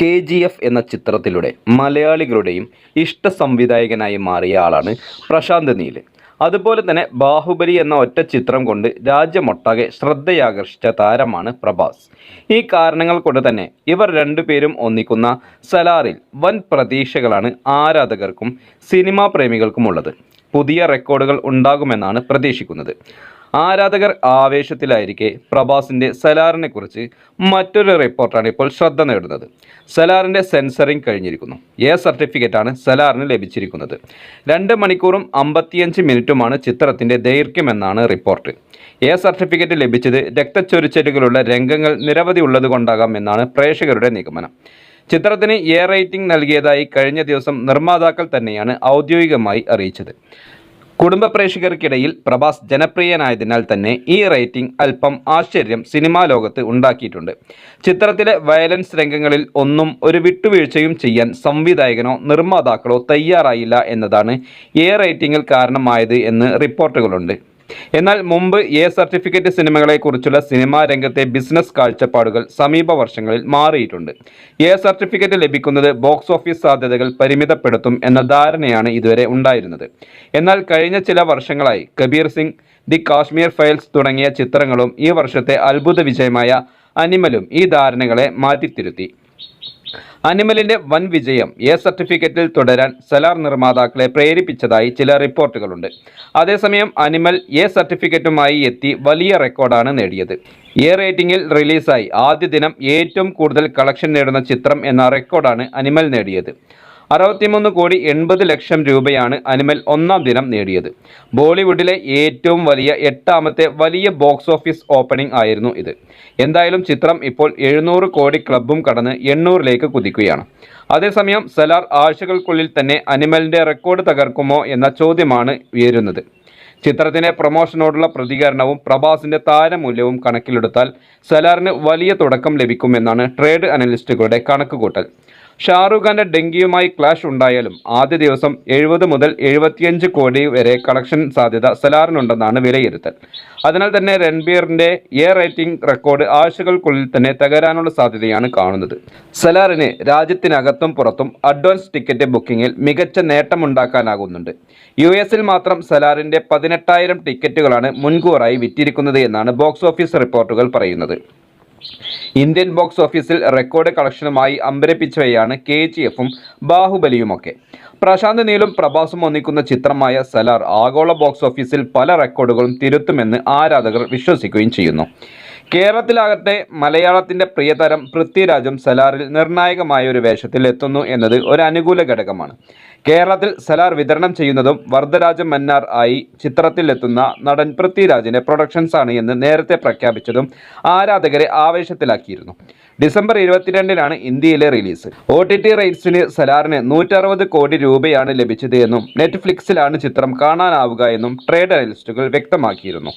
K G F എന്ന ചിത്രത്തിലൂടെ മലയാളികളുടെയും ഇഷ്ട സംവിധായകനായി മാറിയ ആളാണ് പ്രശാന്ത് നീൽ. അതുപോലെ തന്നെ ബാഹുബലി എന്ന ഒറ്റ ചിത്രം കൊണ്ട് രാജ്യമൊട്ടാകെ ശ്രദ്ധയാകർഷിച്ച താരമാണ് പ്രഭാസ്. ഈ കാരണങ്ങൾ കൊണ്ട് തന്നെ ഇവർ രണ്ടുപേരും ഒന്നിക്കുന്ന സലാറിൽ വൻ പ്രതീക്ഷകളാണ് ആരാധകർക്കും സിനിമാ പ്രേമികൾക്കുമുള്ളത്. പുതിയ റെക്കോർഡുകൾ ഉണ്ടാകുമെന്നാണ് പ്രതീക്ഷിക്കുന്നത്. ആരാധകർ ആവേശത്തിലായിരിക്കെ പ്രഭാസിന്റെ സലാറിനെ കുറിച്ച് മറ്റൊരു റിപ്പോർട്ടാണ് ഇപ്പോൾ ശ്രദ്ധ നേടുന്നത്. സലാറിന്റെ സെൻസറിങ് കഴിഞ്ഞിരിക്കുന്നു. എ സർട്ടിഫിക്കറ്റാണ് സലാറിന് ലഭിച്ചിരിക്കുന്നത്. രണ്ട് മണിക്കൂറും അമ്പത്തിയഞ്ച് മിനിറ്റുമാണ് ചിത്രത്തിന്റെ ദൈർഘ്യമെന്നാണ് റിപ്പോർട്ട്. എ സർട്ടിഫിക്കറ്റ് ലഭിച്ചത് രക്തച്ചൊരിച്ചിലുകളുള്ള രംഗങ്ങൾ നിരവധി ഉള്ളതുകൊണ്ടാകാം എന്നാണ് പ്രേക്ഷകരുടെ നിഗമനം. ചിത്രത്തിന് എ റേറ്റിംഗ് നൽകിയതായി കഴിഞ്ഞ ദിവസം നിർമ്മാതാക്കൾ തന്നെയാണ് ഔദ്യോഗികമായി അറിയിച്ചത്. കുടുംബ പ്രേക്ഷകർക്കിടയിൽ പ്രഭാസ് ജനപ്രിയനായതിനാൽ തന്നെ ഈ റേറ്റിംഗ് അല്പം ആശ്ചര്യം സിനിമാ ലോകത്ത് ഉണ്ടാക്കിയിട്ടുണ്ട്. ചിത്രത്തിലെ വയലൻസ് രംഗങ്ങളിൽ ഒന്നും ഒരു വിട്ടുവീഴ്ചയും ചെയ്യാൻ സംവിധായകനോ നിർമ്മാതാക്കളോ തയ്യാറായില്ല എന്നതാണ് എ റേറ്റിംഗിൽ കാരണമായത് എന്ന് റിപ്പോർട്ടുകളുണ്ട്. എന്നാൽ മുമ്പ് എ സർട്ടിഫിക്കറ്റ് സിനിമകളെക്കുറിച്ചുള്ള സിനിമാ രംഗത്തെ ബിസിനസ് കാഴ്ചപ്പാടുകൾ സമീപ വർഷങ്ങളിൽ മാറിയിട്ടുണ്ട്. എ സർട്ടിഫിക്കറ്റ് ലഭിക്കുന്നത് ബോക്സ് ഓഫീസ് സാധ്യതകൾ പരിമിതപ്പെടുത്തും എന്ന ധാരണയാണ് ഇതുവരെ ഉണ്ടായിരുന്നത്. എന്നാൽ കഴിഞ്ഞ ചില വർഷങ്ങളായി കബീർ സിംഗ് ദി കാശ്മീർ ഫയൽസ് തുടങ്ങിയ ചിത്രങ്ങളും ഈ വർഷത്തെ അത്ഭുത വിജയമായ അനിമലും ഈ ധാരണകളെ മാറ്റിത്തിരുത്തി. അനിമലിന്റെ വൻ വിജയം എ സർട്ടിഫിക്കറ്റിൽ തുടരാൻ സലാർ നിർമ്മാതാക്കളെ പ്രേരിപ്പിച്ചതായി ചില റിപ്പോർട്ടുകളുണ്ട്. അതേസമയം അനിമൽ എ സർട്ടിഫിക്കറ്റുമായി എത്തി വലിയ റെക്കോർഡാണ് നേടിയത്. എ റേറ്റിംഗിൽ റിലീസായി ആദ്യ ദിനം ഏറ്റവും കൂടുതൽ കളക്ഷൻ നേടുന്ന ചിത്രം എന്ന റെക്കോർഡാണ് അനിമൽ നേടിയത്. അറുപത്തിമൂന്ന് കോടി എൺപത് ലക്ഷം രൂപയാണ് അനിമൽ ഒന്നാം ദിനം നേടിയത്. ബോളിവുഡിലെ ഏറ്റവും വലിയ എട്ടാമത്തെ വലിയ ബോക്സ് ഓഫീസ് ഓപ്പണിംഗ് ആയിരുന്നു ഇത്. എന്തായാലും ചിത്രം ഇപ്പോൾ എഴുന്നൂറ് കോടി ക്ലബും കടന്ന് എണ്ണൂറിലേക്ക് കുതിക്കുകയാണ്. അതേസമയം സലാർ ആഴ്ചകൾക്കുള്ളിൽ തന്നെ അനിമലിന്റെ റെക്കോർഡ് തകർക്കുമോ എന്ന ചോദ്യമാണ് ഉയരുന്നത്. ചിത്രത്തിന്റെ പ്രൊമോഷനോടുള്ള പ്രതികരണവും പ്രഭാസിന്റെ താരമൂല്യവും കണക്കിലെടുത്താൽ സലാറിന് വലിയ തുടക്കം ലഭിക്കുമെന്നാണ് ട്രേഡ് അനലിസ്റ്റുകളുടെ കണക്കുകൂട്ടൽ. ഷാറുഖ് ഖാന്റെ ഡെങ്കിയുമായി ക്ലാഷ് ഉണ്ടായാലും ആദ്യ ദിവസം എഴുപത് മുതൽ എഴുപത്തിയഞ്ച് കോടി വരെ കളക്ഷൻ സാധ്യത സലാറിനുണ്ടെന്നാണ് വിലയിരുത്തൽ. അതിനാൽ തന്നെ രൺബീറിന്റെ എ റേറ്റിംഗ് റെക്കോർഡ് ആഴ്ചകൾക്കുള്ളിൽ തന്നെ തകരാനുള്ള സാധ്യതയാണ് കാണുന്നത്. സലാറിന് രാജ്യത്തിനകത്തും പുറത്തും അഡ്വാൻസ് ടിക്കറ്റ് ബുക്കിംഗിൽ മികച്ച നേട്ടമുണ്ടാക്കാനാകുന്നുണ്ട്. യു എസിൽ മാത്രം സലാറിന്റെ പതിനെട്ടായിരം ടിക്കറ്റുകളാണ് മുൻകൂറായി വിറ്റിരിക്കുന്നത് എന്നാണ് ബോക്സ് ഓഫീസ് റിപ്പോർട്ടുകൾ പറയുന്നത്. ഇന്ത്യൻ ബോക്സ് ഓഫീസിൽ റെക്കോർഡ് കളക്ഷനുമായി അമ്പരപ്പിച്ചവയാണ് കെ ജി എഫും ബാഹുബലിയുമൊക്കെ. പ്രശാന്ത് നീലും പ്രഭാസും ഒന്നിക്കുന്ന ചിത്രമായ സലാർ ആഗോള ബോക്സ് ഓഫീസിൽ പല റെക്കോർഡുകളും തിരുത്തുമെന്ന് ആരാധകർ വിശ്വസിക്കുകയും ചെയ്യുന്നു. കേരളത്തിലാകട്ടെ മലയാളത്തിന്റെ പ്രിയതരം പൃഥ്വിരാജും സലാറിൽ നിർണായകമായ ഒരു വേഷത്തിൽ എത്തുന്നു എന്നത് ഒരു അനുകൂല ഘടകമാണ്. കേരളത്തിൽ സലാർ വിതരണം ചെയ്യുന്നതും വർദ്ധരാജ മന്നാർ ആയി ചിത്രത്തിലെത്തുന്ന നടൻ പൃഥ്വിരാജിന്റെ പ്രൊഡക്ഷൻസ് ആണ് എന്ന് നേരത്തെ പ്രഖ്യാപിച്ചതും ആരാധകരെ ആവേശത്തിലാക്കിയിരുന്നു. ഡിസംബർ ഇരുപത്തിരണ്ടിനാണ് ഇന്ത്യയിലെ റിലീസ്. ഒ ടി ടി റൈറ്റ്സിന് സലാറിന് നൂറ്ററുപത് കോടി രൂപയാണ് ലഭിച്ചത് എന്നും നെറ്റ്ഫ്ലിക്സിലാണ് ചിത്രം കാണാനാവുക എന്നും ട്രേഡ് അനലിസ്റ്റുകൾ വ്യക്തമാക്കിയിരുന്നു.